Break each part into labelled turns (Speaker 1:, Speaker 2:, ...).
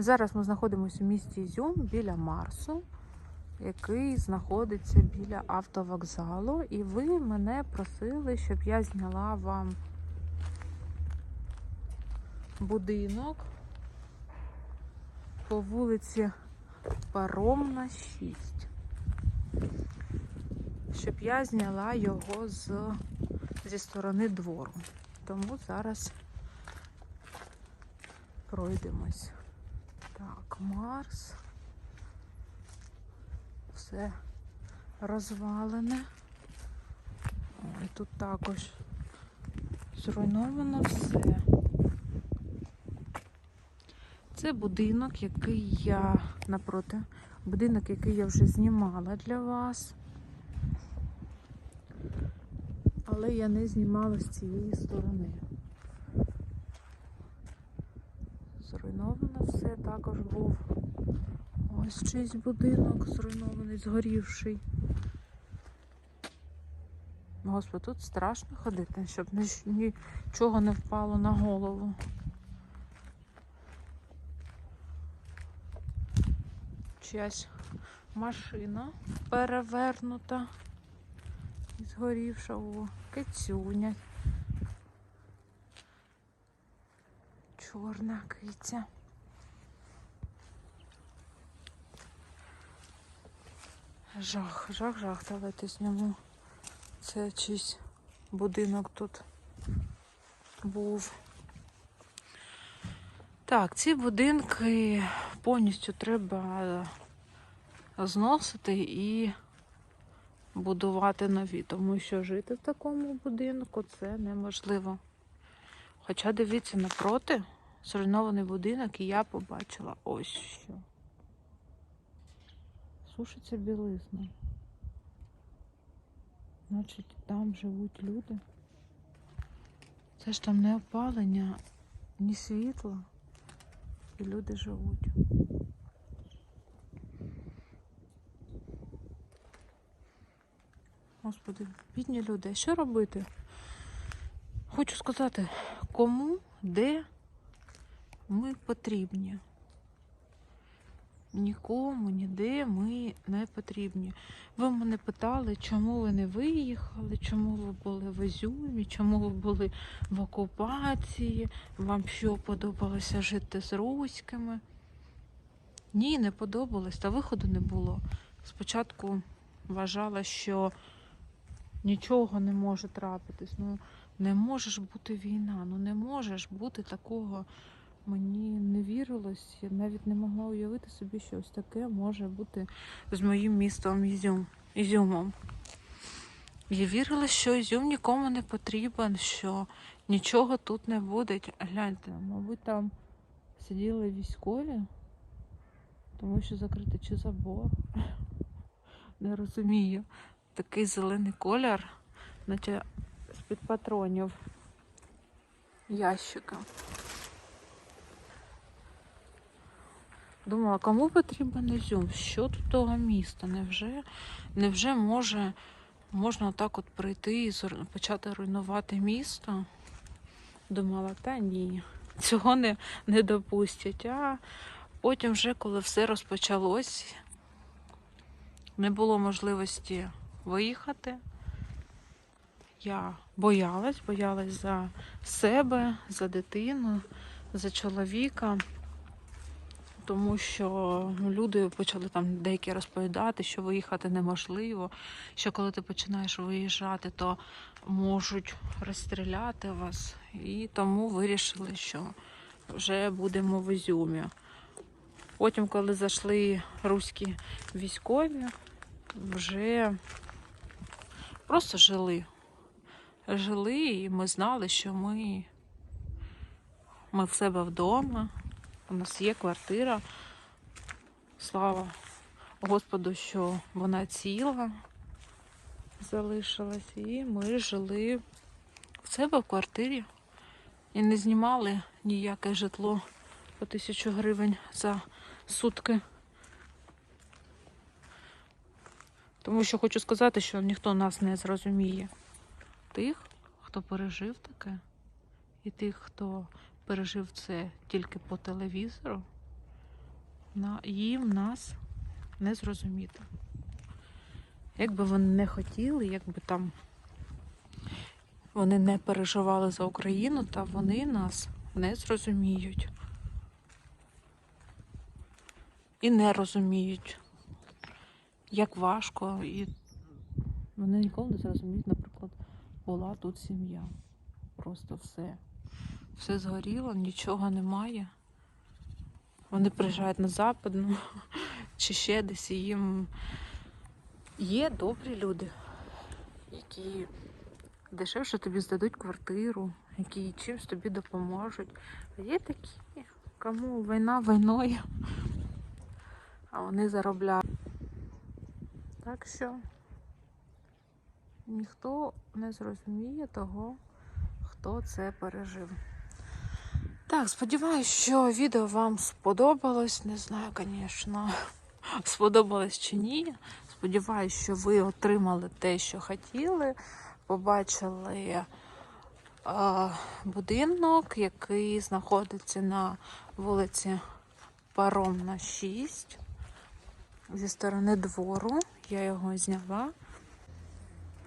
Speaker 1: Зараз ми знаходимося в місті Ізюм біля Марсу, який знаходиться біля автовокзалу. І ви мене просили, щоб я зняла вам будинок по вулиці Паромна 6. Щоб я зняла його з, зі сторони двору. Тому зараз пройдемось. Так, Марс. Все розвалене. Ой, тут також зруйновано все. Це будинок, який я напроти. Будинок, який я вже знімала для вас. Але я не знімала з цієї сторони. Зруйновано все також був. Ось чийсь будинок зруйнований, згорівший. Господи, тут страшно ходити, щоб нічого не впало на голову. Чиясь машина перевернута і згорівша о, кицюня. Чорна киця. Жах, жах, жах, давайте зніму. Це чийсь будинок тут був. Так, ці будинки повністю треба зносити і будувати нові, тому що жити в такому будинку це неможливо. Хоча дивіться напроти, зруйнований будинок, і я побачила ось що. Сушиться білизна. Значить, там живуть люди. Це ж там не опалення, ні світла. І люди живуть. Господи, бідні люди, що робити? Хочу сказати, кому, де ми потрібні. Нікому, ніде ми не потрібні. Ви мене питали, чому ви не виїхали, чому ви були в Ізюмі, чому ви були в окупації, вам що подобалося жити з руськими. Ні, не подобалось, та виходу не було. Спочатку вважала, що нічого не може трапитись. Ну, не можеш бути війна, ну не можеш бути такого. Мені не вірилось, я навіть не могла уявити собі, що ось таке може бути з моїм містом Ізюм, Ізюмом. Я вірила, що Ізюм нікому не потрібен, що нічого тут не буде. Гляньте, мабуть, там сиділи військові, тому що закритий чи забор. Не розумію. Такий зелений колір, наче з-під патронів ящика. Думала, кому потрібен Ізюм? Що тут того міста? Невже, невже може, можна так от прийти і почати руйнувати місто? Думала, та ні, цього не, не допустять. А потім, вже, коли все розпочалось, не було можливості виїхати. Я боялась, боялась за себе, за дитину, за чоловіка тому що ну, люди почали там деякі розповідати, що виїхати неможливо, що коли ти починаєш виїжджати, то можуть розстріляти вас. І тому вирішили, що вже будемо в Ізюмі. Потім, коли зайшли руські військові, вже просто жили. Жили, і ми знали, що ми, ми в себе вдома. У нас є квартира. Слава Господу, що вона ціла залишилась. І ми жили в себе в квартирі і не знімали ніяке житло по тисячу гривень за сутки. Тому що хочу сказати, що ніхто нас не зрозуміє. Тих, хто пережив таке, і тих, хто пережив це тільки по телевізору, їм нас не зрозуміти. Як би вони не хотіли, як би там вони не переживали за Україну, та вони нас не зрозуміють. І не розуміють, як важко, і вони ніколи не зрозуміють, наприклад, була тут сім'я. Просто все. Все згоріло, нічого немає. Вони приїжджають на западну чи ще десь і їм є добрі люди, які дешевше тобі здадуть квартиру, які чимось тобі допоможуть. А є такі, кому війна війною, а вони заробляють. Так що ніхто не зрозуміє того, хто це пережив. Так, сподіваюся, що відео вам сподобалось. Не знаю, звісно, сподобалось чи ні. Сподіваюсь, що ви отримали те, що хотіли. Побачили е, будинок, який знаходиться на вулиці Паромна 6 зі сторони двору. Я його зняла.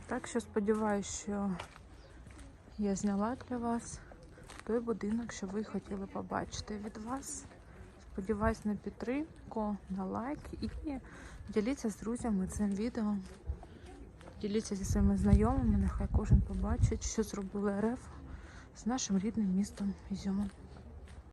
Speaker 1: Так що сподіваюся, що я зняла для вас той будинок, що ви хотіли побачити від вас. Сподіваюсь на підтримку, на лайк і діліться з друзями цим відео. Діліться зі своїми знайомими, нехай кожен побачить, що зробили РФ з нашим рідним містом Ізюмом.